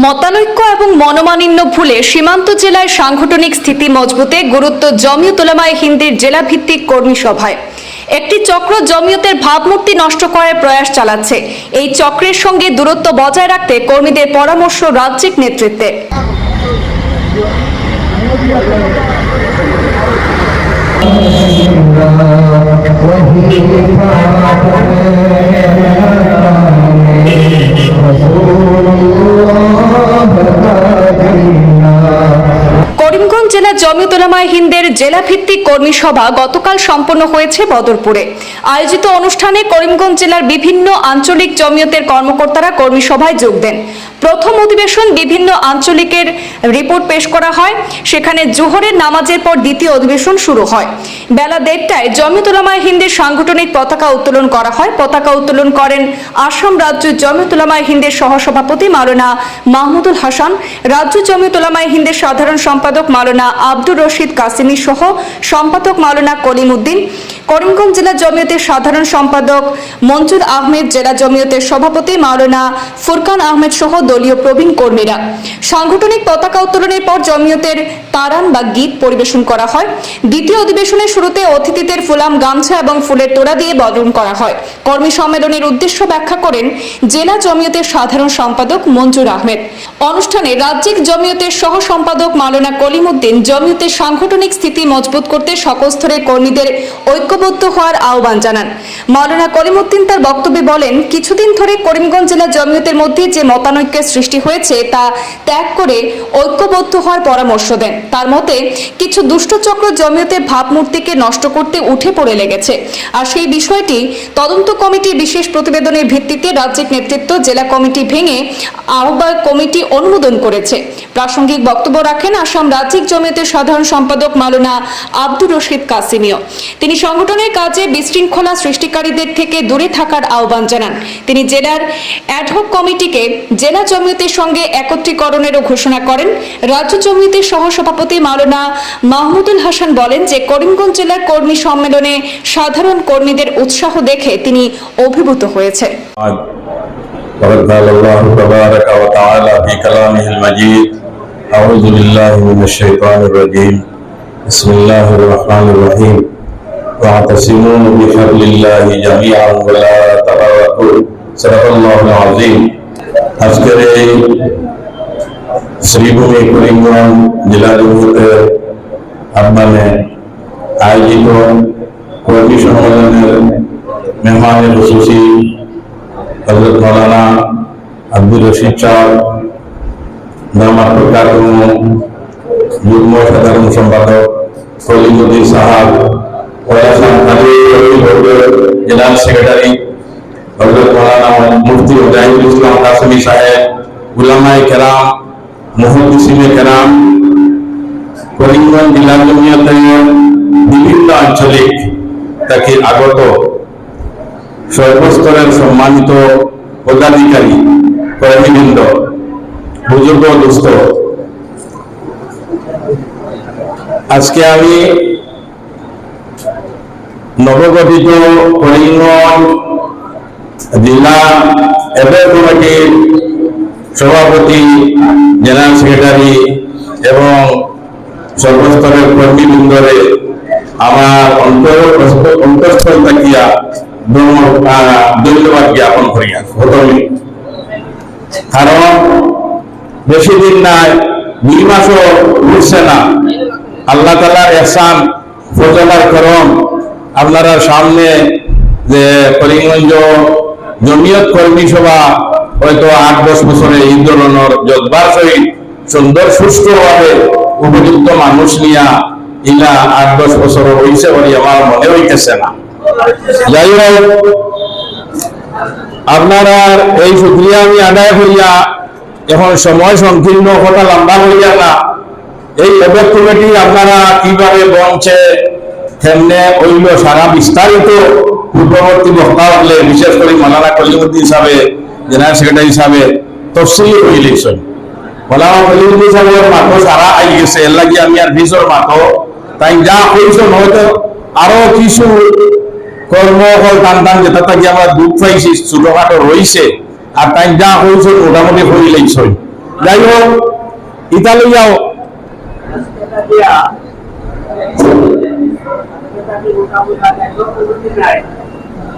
মতানৈক্য এবং মনোমালিন্য ভুলে সীমান্ত জেলায় সাংগঠনিক স্থিতি মজবুতে গুরুত্ব জমিয়ত উলামায়ে হিন্দির জেলা ভিত্তিক কর্মী সভায়। একটি চক্র জমিয়তের ভাবমূর্তি নষ্ট করার প্রয়াস চালাচ্ছে। এই চক্রের সঙ্গে দূরত্ব বজায় রাখতে কর্মীদের পরামর্শ রাজ্যিক নেতৃত্বে। করিমগঞ্জ জেলা জমিয়ত উলামায়ে হিন্দের জেলা ভিত্তিক কর্মী সভা গতকাল সম্পন্ন হয়েছে বদরপুরে। আয়োজিত অনুষ্ঠানে করিমগঞ্জ জেলার বিভিন্ন আঞ্চলিক জমিয়তের কর্মকর্তারা কর্মী সভায় যোগ দেন। প্রথম অধিবেশন বিভিন্ন আঞ্চলিকের রিপোর্ট পেশ করা হয়। সেখানে জোহরের নামাজের পর দ্বিতীয় অধিবেশন শুরু হয়। বেলা দেড়টায় জমিয়ত উলামায়ে হিন্দের সাংগঠনিক পতাকা উত্তোলন করা হয়। পতাকা উত্তোলন করেন আসাম রাজ্য জমিয়ত উলামায়ে হিন্দের সহসভাপতি মাওলানা মাহমুদুল হাসান, রাজ্য জমিয়ত উলামায়ে হিন্দের সাধারণ সম্পাদক মাওলানা আব্দুর রশিদ কাসিমি সহ সম্পাদক মাওলানা কলিম উদ্দিন করিমগঞ্জ জেলা জমিয়তের সাধারণ সম্পাদক মঞ্জুর আহমেদ, জেলা জমিয়তের সভাপতি মাওলানা ফুরকান আহমেদ সহ দলীয় প্রবীণ কর্মীরা। সাংগঠনিক পতাকা উত্তোলনের পর জমিয়তের তারান বা গীত পরিবেশন করা হয়। দ্বিতীয় অধিবেশনের শুরুতে অতিথিদের ফুলাম গামছা এবং ফুলের তোড়া দিয়ে বরণ করা হয়। কর্মী সম্মেলনের উদ্দেশ্য ব্যাখ্যা করেন জেলা জমিয়তের সাধারণ সম্পাদক মঞ্জুর আহমেদ। অনুষ্ঠানে রাজ্যিক জমিয়তের সহ সম্পাদক মাওলানা কলিম উদ্দিন জমিয়তের সাংগঠনিক স্থিতি মজবুত করতে সকল স্তরের কর্মীদের ঐক্যবদ্ধ হওয়ার আহ্বান জানান। মাওলানা কলিম উদ্দিন তার বক্তব্যে বলেন, কিছুদিন ধরে করিমগঞ্জ জেলা জমিয়তের মধ্যে যে মতানৈক্যের সৃষ্টি হয়েছে তা ত্যাগ করে ঐক্যবদ্ধ হওয়ার পরামর্শ দেন। তার মতে, কিছু দুষ্টচক্র জমিয়তের ভাবমূর্তিকে নষ্ট করতে উঠে পড়ে লেগেছে। আর সেই বিষয়টি তদন্ত কমিটির বিশেষ প্রতিবেদনের ভিত্তিতে রাজ্যিক নেতৃত্ব জেলা কমিটি ভেঙে আহ্বায়ক কমিটি অনুমোদন করেছে। প্রাসঙ্গিক বক্তব্য রাখেন আসাম রাজ্যিক জমিয়তের সাধারণ সম্পাদক মাওলানা আব্দুর রশিদ কাসিমিও তিনি সংগঠনের কাজে বিশৃঙ্খলা সৃষ্টিকারীদের থেকে দূরে থাকার আহ্বান জানান। তিনি জেলার অ্যাডহক কমিটিকে জেলা জমিয়তের সঙ্গে একত্রীকরণেরও ঘোষণা করেন রাজ্য জমিয়তের সহসভাপতি মাওলানা মাহমুদুল হাসান বলেন যে করিমগঞ্জ জেলার কর্মী সম্মেলনে সাধারণ কর্মীদের উৎসাহ দেখে তিনি অভিভূত হয়েছে بعد وقد قال الله تبارك وتعالى في كلامه المجيد أعوذ بالله من الشيطان الرجيم بسم الله الرحمن الرحيم واعتصموا بحبل الله جميعا ولا تفرقوا صدق الله العظيم আজকের এই শ্রীভূমি করিমগঞ্জ জেলা জমিয়তের আহ্বানে আয়োজিত কর্মী সম্মেলনের মেহমানের খুশি হজরত মৌলানা আব্দুল রশিদ চাল দামাত প্রকারম যুগ্ম সাধারণ সম্পাদক কলিমুদ্দিন সাহাব ওয়াসান আলী জেনারেল সেক্রেটারি হজরত মৌলানা গুলামায় কেরাম, মুহদ্দিসিনে কেরাম, করিমগঞ্জ জেলা জমিয়তের বিভিন্ন আঞ্চলিক থেকে আগত সর্বস্তরের সম্মানিত পদাধিকারী, কর্মীবৃন্দ, বুজুর্গ দুস্থ আজকে আমি নবগঠিত করিমগঞ্জ জেলা এফএ কমিটির সভাপতি, জেনারেল সেক্রেটারি এবং সর্বস্তরের কর্মীবৃন্দরে আমার অন্তর অন্তঃস্থল থাকিয়া ধন্য- ধন্যবাদ জ্ঞাপন করিয়া প্রথমে কারণ বেশি দিন নাই, দুই মাসও ঘুরছে না। আল্লাহ তালার এহসান, ফজলার করম আপনারা সামনে যে করিমগঞ্জ জমিয়ত কর্মী সভা হয়তো আট, দশ বছরে এই ধরনের যতবার সহিত সুন্দর, সুষ্ঠুভাবে উপযুক্ত মানুষ নিয়া ইলা আট, দশ বছর হয়েছে বলে আমার মনে হইতেছে না। যাই হোক, আপনারা এই আমি আদায় করিয়া এখন সময় সংকীর্ণ কথা লম্বা করিয়া না। এই কমিটি আপনারা কীভাবে কেমনে হইল সারা বিস্তারিত পূর্ববর্তী বক্তা হলে বিশেষ করে মালানা কলিমুদ্দিন হিসাবে জেনারেল সেক্রেটারি হিসাবে তফসিলি হইলেছেন মালানা কলিমুদ্দিন সাহেবের মাথো সারা আই গেছে, এর লাগি আমি আর বিশর মাথো তাই যা হয়েছে হয়তো আরও কিছু কর্ম হল টান টান, যেটা থাকি আমরা দুঃখ পাইছি ছোটখাটো রয়েছে। আর তাই যা হয়েছে মোটামুটি হইলেইছই যাই হোক ইতা লইয়াও একদম হয়ে দিয়া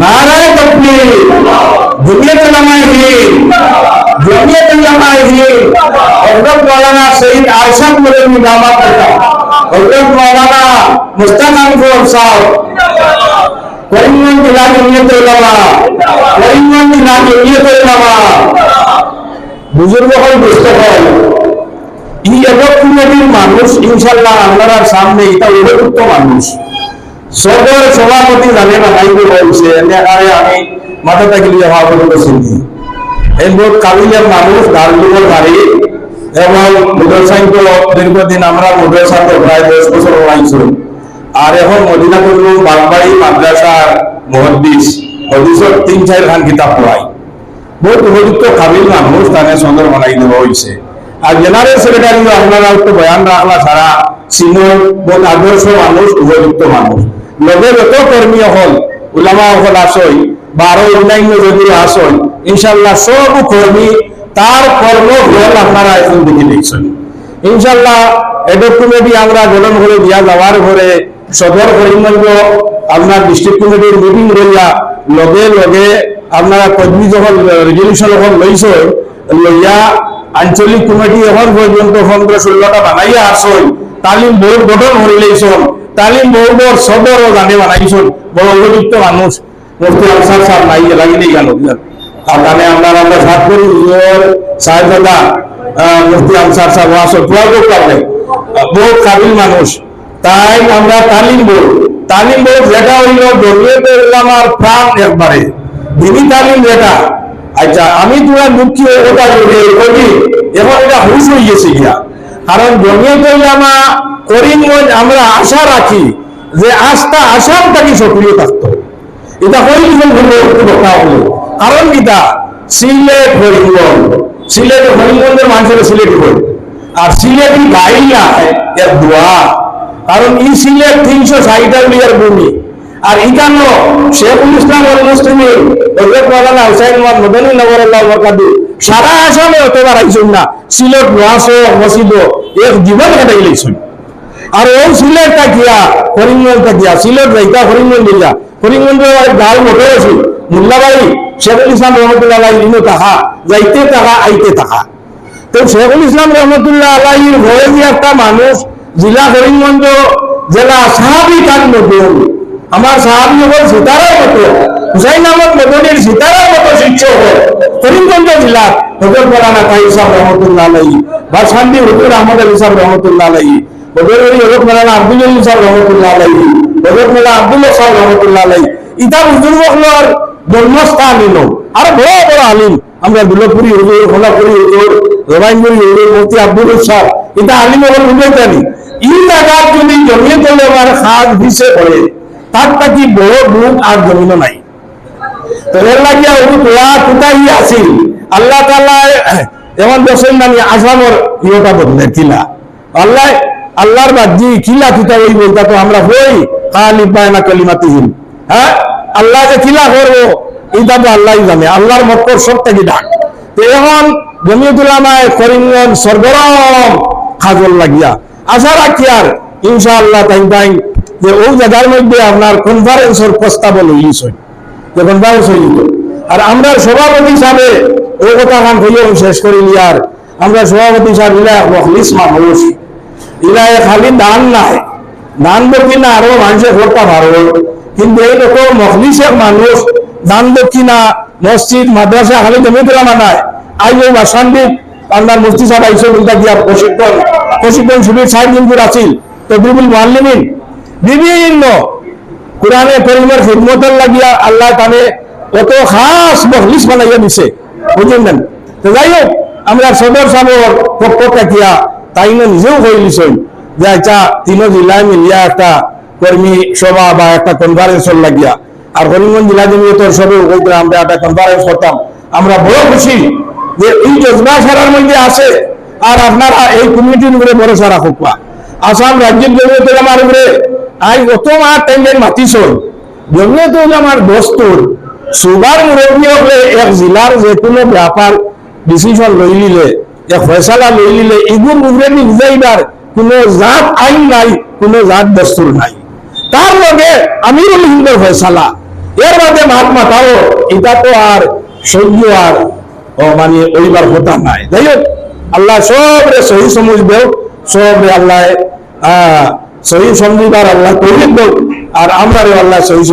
নারায় তকবীর জমিয়ত উলামা হিন্দ জমিয়ত উলামা হিন্দ হযরত মাওলানা সৈয়দ আরশাদ মুরব্বী দামাত করতা হযরত মাওলানা মুস্তাক আনফর সাহেব করিমগঞ্জ জেলা জমিয়ত উলামা করিমগঞ্জ জেলা জমিয়ত উলামা বুজুর্গ হল বুঝতে হয় এই একক মানুষ ইনশাল্লাহ আপনার সামনে এটা উপযুক্ত মানুষ সদর সভাপতি জানে না ভাই বলছে এখানে আমি মাথা থাকলে সভাপতি চিনি এই বহুত কাবিলের মানুষ দার্জিলিং বাড়ি, এবং মোটরসাইকেল দীর্ঘদিন আমরা মোটরসাইকেল প্রায় দশ বছর হলাইছি আর এখন মদিনা করলু বাগবাড়ি মাদ্রাসার মহদ্দিস হদিসর তিন চার খান কিতাব পড়াই বহুত উপযুক্ত কাবিল মানুষ তাকে সুন্দর বানাই দেওয়া হয়েছে আর জেনারেল সেক্রেটারি আপনারা একটু বয়ান রাখলা ছাড়া আদর্শ মানুষ উপযুক্ত মানুষ লগে যত হল উলামা আসই বা আরও অন্যান্য যদি আসই ইনশাল্লাহ সব কর্মী তার কর্ম ফল আপনারা এখন দেখে দেখছেন। ইনশাল্লাহ এডক কমিটি আমরা গঠন করে দিয়া যাওয়ার পরে সদর করিমগঞ্জ আপনার ডিস্ট্রিক্ট কমিটির মিটিং করিয়া লগে লগে আপনারা কর্মী যখন রেজলিউশন যখন লইছ লইয়া আঞ্চলিক কমিটি এখন পর্যন্ত ষোলোটা বানাইয়া আসন তালিম বোর্ড গঠন করে লইছন তালিম বোর্ডর সদরও জানে বানাইছন বড় উপযুক্ত মানুষ মুফতি আনসার সাহেব নাই লাগিলেই গেল তাহলে আমরা আমরা সাত করি হুজুর মুফতি আনসার সাহেব আসল প্রয়োগ করলে বহুত কাবিল মানুষ তাই আমরা তালিম বোর্ড তালিম বোর্ড যেটা হইল জমিয়তে উলামার প্রাণ একবারে তালিম যেটা আচ্ছা আমি তোমার বলি কবি। এখন এটা হুশ হয়ে গেছে গিয়া। কারণ জমিয়তে উলামা করিমগঞ্জ আমরা আশা রাখি যে আস্থা আসাম থাকি সক্রিয় থাকতো এটা করিমগঞ্জ কথা হলো কারণ কিটা সিলেট করিমগঞ্জ সিলেট করিমগঞ্জের মানুষের সিলেট করি আর সিলেটি গাই না? এর দোয়া। কারণ ই সিলেট তিনশো ষাটটা মিলিয়ার ভূমি। আর ইকানো শেখুল ইসলাম আল মুসলিমিন হযরত মাওলানা হুসাইন মদনী নগর আল্লাহ সারা আসামে অতবার আইসুন না। সিলেট নোয়াশো মসজিদ এক জীবন কাটাই লইছুন। আর ওই সিলেট তাকিয়া করিমগঞ্জ তাকিয়া সিলেট যাইতা করিমগঞ্জ দিলা করিমগঞ্জ গাল মোটর আছে। মোল্লাবাড়ি, শেখুল ইসলাম রহমতুল্লাহ ইনো টাকা যাইতে টাকা আইতে টাকা তো শেখুল ইসলাম রহমতুল্লাহ আলাইর ভয়ে একটা মানুষ, জেলা করিমগঞ্জ জেলা সাহাবি তার নতুন আমার সাহাবি হল সীতারার মতো, হুসাইন আহমদ মদনীর সীতারার মতো শিক্ষক হল। করিমগঞ্জ জেলা হজর মৌলানা তাই সাহেব রহমতুল্লাহ আলাই বা শান্তি হুজুর আহমদ আলী সাহেব রহমতুল্লাহ আলাই হজর আলী হজরত মৌলানা আব্দুল সাহেব রহমতুল্লাহ আলাই হজরত মৌলানা আব্দুল্লাহ সাহেব রহমতুল্লাহ আলাই ইতা হুজুর বকলর জন্মস্থান ইনো আর বড় বড় আলিম। আমরা দুলপুরি হুজুর খোলাপুরি হুজুর রবাইনপুরি হুজুর, মুফতি আব্দুল সাহেব এটা আলিম হল বুঝাইতানি ই জায়গা যদি জমিয়ে তোলে, আমার খাস ভিসে পড়ে। তার থাকি বড় বুক আর জমিন নাই। লাগিয়া ওই তোলা কোথায় আল্লাহ তাআলা এমন বসেন নামি আসামর ইয়েটা বদলে কিলা আল্লাহ, আল্লাহর কিলা ওই বলতা তো আমরা হই কালি কালিমাতিহীন। হ্যাঁ? আল্লাহ যে কিলা করব, এইটা তো আল্লাহই জানে। আল্লাহর মক্কর সব থেকে ডাক এখন জমিয়তুল্লামায় করিমগঞ্জ সরগরম খাজল লাগিয়া। আশা রাখি আর, ইনশাআল্লাহ তাই তাই যে ওই জায়গার মধ্যে আপনার কনফারেন্সের প্রস্তাব লইলিস যে কনফারেন্স হইল। আর আমরা সভাপতি হিসাবে ওই কথা খান হইয়াও শেষ করিলি আর। আমরা সভাপতি হিসাবে ইলা মখলিস মানুষ। ইলা খালি দান নাই। দান দক্ষিণা আরও মানুষের করতে পারো কিন্তু এই রকম মখলিসের মানুষ। দান দক্ষিণা, মসজিদ, মাদ্রাসা খালি জমি তোলা মানায় আইব বাসান্দিক আপনার মুফতি সাহেব আইসো বলতে গিয়া প্রশিক্ষণ প্রশিক্ষণ শিবির সাহেব কিন্তু আছিল তো বিপুল মাল্লিমিন বিভিন্ন কোরআনে করিমের খিদমতের লাগিয়া আল্লাহ তানে কত খাস মখলিস বানাইয়া দিছে। বুঝলেন তো যাই হোক, আমরা সদর সাহেবের পক্ষ তাই না নিজেও হইলিছই যে আচ্ছা তিন জেলায় মিলিয়া একটা কর্মী সভা বা একটা কনফারেন্স লাগিয়া। আর করিমগঞ্জ জেলা জমিয়তর সবে আমরা একটা কনফারেন্স করতাম। আমরা বড় খুশি যে এই জজবা সারার মধ্যে আছে আর আপনারা এই কমিটির উপরে ভরসা রাখুক আসাম রাজ্যের জমিয়তের আমার উপরে আই অত মার টাইমের মাতিছল। জমিয়ত আমার দোস্তর সুগার মুরব্বী হলে এক জেলার যে কোনো ব্যাপার ডিসিশন লই নিলে এক ফয়সালা লই নিলে এগুলো উপরে নির্যাইবার কোনো জাত আইন নাই কোনো জাত দস্তুর নাই। তার লগে আমিরুল হিন্দের ফয়সালা এর বাদে মাত মাতাও এটা তো আর সহ্য আর মানে ওইবার কথা নাই। যাই হোক আল্লাহ সবরে সহি সমুজ দেও সবরে আল্লাহ আহ, সহি সমঝিবার আল্লাহ তৌফিক দেও আর আমরারে আল্লাহ সহি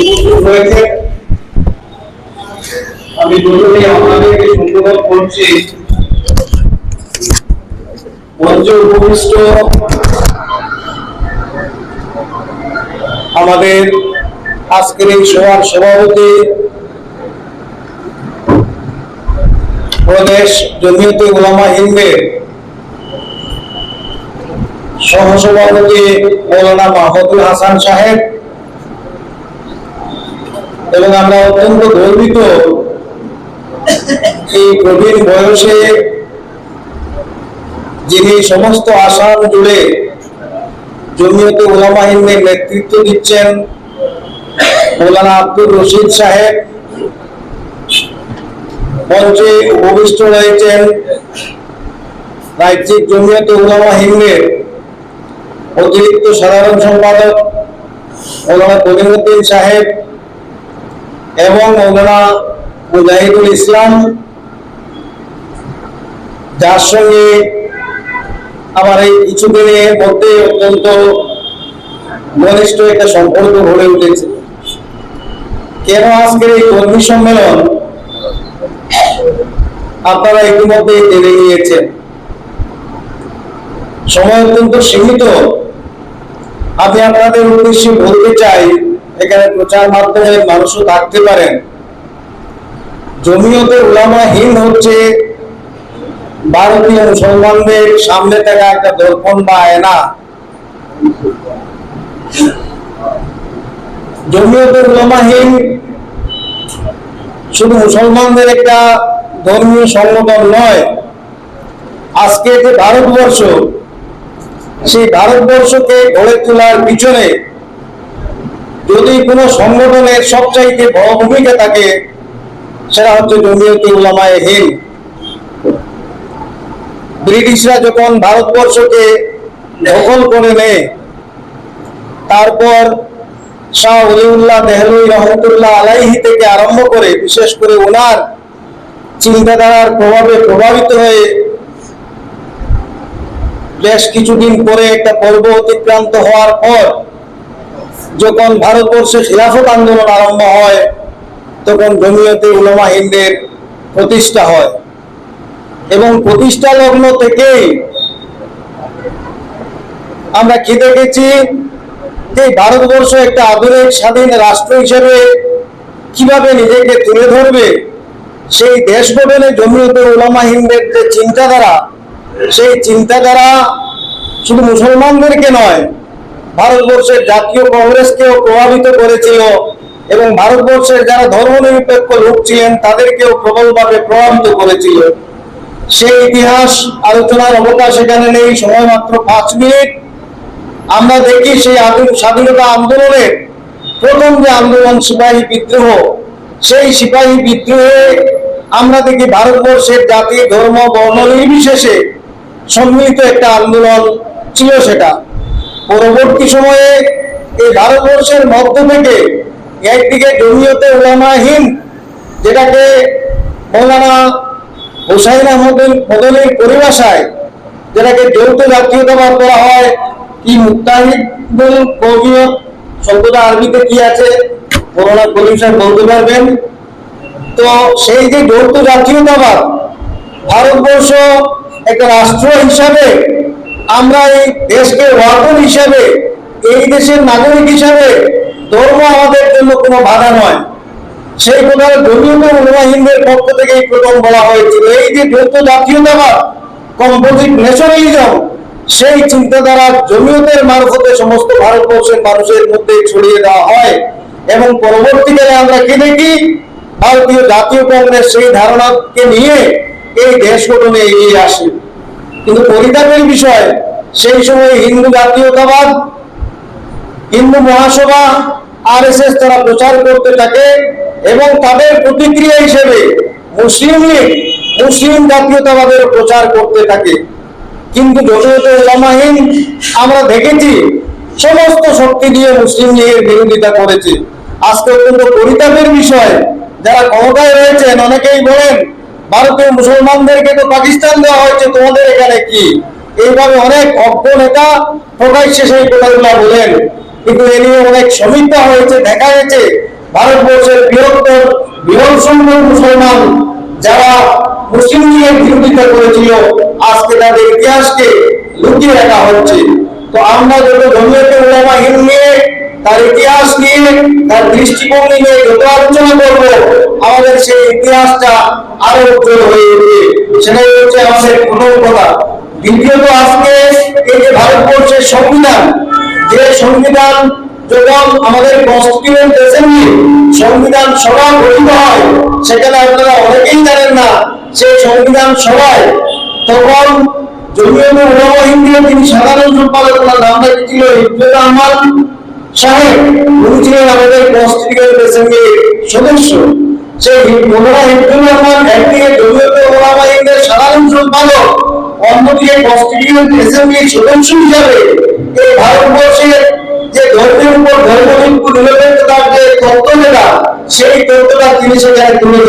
উপস্থিত হয়েছে, আমি আপনাদেরকে করছি। মঞ্চে উপবিষ্ট আমাদের আজকের এই সভার সভাপতি প্রদেশ জমিয়তে উলামা হিন্দের সহসভাপতি মৌলানা মাহমুদুল হাসান সাহেব এবং আমরা অত্যন্ত গর্বিত এই প্রবীণ বয়সে যিনি সমস্ত আসাম জুড়ে জমিয়তে ওলামা হিন্দের নেতৃত্ব দিচ্ছেন, মৌলানা আব্দুর রশিদ সাহেব। মঞ্চে উপবিষ্ট রয়েছেন রাজ্যিক জমিয়তে উলামা হিন্দের অতিরিক্ত সাধারণ সম্পাদক মৌলানা কবিরুদ্দিন সাহেব এবং মৌলানা মুজাহিদুল ইসলাম। যার সঙ্গে আমার এই কিছুদিনের মধ্যে অত্যন্ত ঘনিষ্ঠ একটা সম্পর্ক গড়ে উঠেছে। কেন আজকের এই কর্মী সম্মেলন আপনারা ইতিমধ্যে জেনে নিয়েছেন সময় অত্যন্ত সীমিত। আমি আপনাদের উদ্দেশ্যে বলতে চাই, এখানে প্রচার মাধ্যমে মানুষও থাকতে পারেন। জমিয়তে উলামাহীন হচ্ছে, ভারতীয় মুসলমানদের সামনে থাকা একটা দর্পণ বা আয়না। জমিয়তে উলামাহীন শুধু মুসলমানদের একটা ধর্মীয় সংগঠন নয়। আজকে যে ভারতবর্ষ, সেই ভারতবর্ষকে গড়ে তোলার পিছনে যদি কোনো সংগঠনের সবচাইতে বড় ভূমিকা থাকে, সেটা হচ্ছে জমিয়তে উলামায়ে হিন্দ। ব্রিটিশরা যখন ভারতবর্ষকে দখল করে নেয়, তারপর শাহ অলিউল্লাহ দেহলুই রহমতুল্লাহ আলাইহি থেকে আরম্ভ করে, বিশেষ করে ওনার চিন্তাধারার প্রভাবে প্রভাবিত হয়ে বেশ কিছুদিন পরে একটা পর্ব অতিক্রান্ত হওয়ার পর যখন ভারতবর্ষে খিলাফত আন্দোলন আরম্ভ হয়, তখন জমিয়তে উলামা হিন্দের প্রতিষ্ঠা হয়। এবং প্রতিষ্ঠা লগ্ন থেকেই আমরা কি দেখেছি যে ভারতবর্ষ একটা আধুনিক স্বাধীন রাষ্ট্র হিসেবে কীভাবে নিজেকে তুলে ধরবে সেই দেশ গঠনে জমিয়তে ওলামা হিন্দের যে চিন্তাধারা, সেই চিন্তাধারা শুধু মুসলমানদেরকে নয়, ভারতবর্ষের জাতীয় কংগ্রেসকেও প্রভাবিত করেছিল এবং ভারতবর্ষের যারা ধর্মনিরপেক্ষ লোক ছিলেন, তাদেরকেও প্রবলভাবে প্রভাবিত করেছিল। সেই ইতিহাস আলোচনার অবকাশ এখানে নেই, সময় মাত্র পাঁচ মিনিট। আমরা দেখি সেই স্বাধীনতা আন্দোলনের প্রথম যে আন্দোলন, সিপাহী বিদ্রোহ, সেই সিপাহী বিদ্রোহে আমরা দেখি ভারতবর্ষের জাতি, ধর্ম, বর্ণ নির্বিশেষে সম্মিলিত একটা আন্দোলন ছিল সেটা। পরবর্তী সময়ে এই ভারতবর্ষের মধ্য থেকে একদিকে জমিয়তে উলামাহীন যেটাকে মৌলানা হুসাইন আহমদ মদনের পরিভাষায় যেটাকে যৌথ জাতীয়তাবাদ করা হয়, কি মুক্তাহিদুল কৌমিয়ত শব্দটা আরবিতে কি আছে? মৌলানা করিম সাহেব বলতে পারবেন। তো সেই যে যৌথ জাতীয়তাবাদ ভারতবর্ষ একটা রাষ্ট্র হিসাবে, আমরা এই দেশকে ওয়ার্ডন হিসাবে, এই দেশের নাগরিক হিসাবে ধর্ম আমাদের জন্য কোনো বাধা নয়। সেই কথা উলামা হিন্দের পক্ষ থেকে এই প্রথম বলা হয়েছিল। এই যে যৌথ জাতীয়তাবাদ, কম্পোজিট ন্যাশনালিজম, সেই চিন্তাধারা জমিয়তের মারফতে সমস্ত ভারতবর্ষের মানুষের মধ্যে ছড়িয়ে দেওয়া হয়। এবং পরবর্তীকালে আমরা কি দেখি? ভারতীয় জাতীয় কংগ্রেস সেই ধারণাকে নিয়ে এই দেশ গঠনে এগিয়ে আসে। কিন্তু পরিতাপের বিষয়, সেই সময় হিন্দু জাতীয়তাবাদ, হিন্দু মহাসভা, আরএসএস তারা প্রচার করতে থাকে এবং তাদের প্রতিক্রিয়া হিসেবে মুসলিম লীগ মুসলিম জাতীয়তাবাদের প্রচার করতে থাকে। কিন্তু উলামাহীন আমরা দেখেছি, সমস্ত শক্তি দিয়ে মুসলিম লীগের বিরোধিতা করেছে। আজকে অত্যন্ত পরিতাপের বিষয় যারা ক্ষমতায় রয়েছেন, অনেকেই বলেন ভারতীয় মুসলমানদেরকে তো পাকিস্তান দেওয়া হয়েছে, তোমাদের এখানে কি? এইভাবে অনেক অজ্ঞ নেতা প্রকাশ্যে সেই কথাগুলো বলেন। কিন্তু এ নিয়ে অনেক সমীক্ষা হয়েছে, দেখা গেছে, ভারতবর্ষের বৃহত্তর বৃহৎ সংখ্যক মুসলমান যারা মুসলিম লীগের বিরোধিতা করেছিল, আজকে তাদের ইতিহাসকে লুকিয়ে রাখা হচ্ছে। তো আমরা যত জমিয়তে উলামা হিন্দ নিয়ে তার ইতিহাস নিয়ে, তার দৃষ্টিভঙ্গি নিয়ে যত আলোচনা করব, আমাদের সেই ইতিহাসটা আরও উজ্জ্বল হয়ে উঠবে। সেটাই হচ্ছে আমাদের প্রথম কথা। দ্বিতীয়ত আজকে এই যে ভারতবর্ষের সংবিধান, যে সংবিধান যখন আমাদের কনস্টিটিউয়েন্ট অ্যাসেম্বলি সংবিধান সভা গঠিত হয়, সেখানে আপনারা অনেকেই জানেন না, সেই সংবিধান সভায় তখন জমিয়ত উলামা যিনি সাধারণ সম্পাদক নামটা ছিল? ইবনুল রহমান। সাহেব যে ধর্মের উপর ধর্মভিত্তিক নিরপেক্ষতার যে তত্ত্বটা, সেই তত্ত্বটা তিনি সেখানে তুলে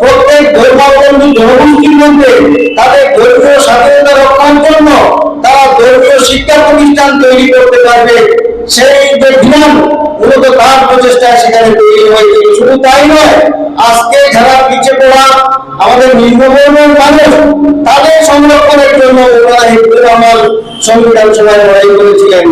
প্রত্যেক ধর্মাবলম্বী জনগোষ্ঠীর মধ্যে তাদের ধর্মীয় স্বাধীনতা রক্ষার জন্য তারা ধর্মীয় শিক্ষা প্রতিষ্ঠান তৈরি করতে পারবে। সেই যে বিধান মূলত তার প্রচেষ্টায় সেখানে তৈরি হয়েছে। শুধু তাই নয়, আজকে যারা পিছিয়ে পড়া আমাদের নিম্নবর্ণের মানুষ, তাদের সংরক্ষণের জন্য ওনারা হিন্দু আমার সংবিধান সভায় লড়াই করেছিলেন।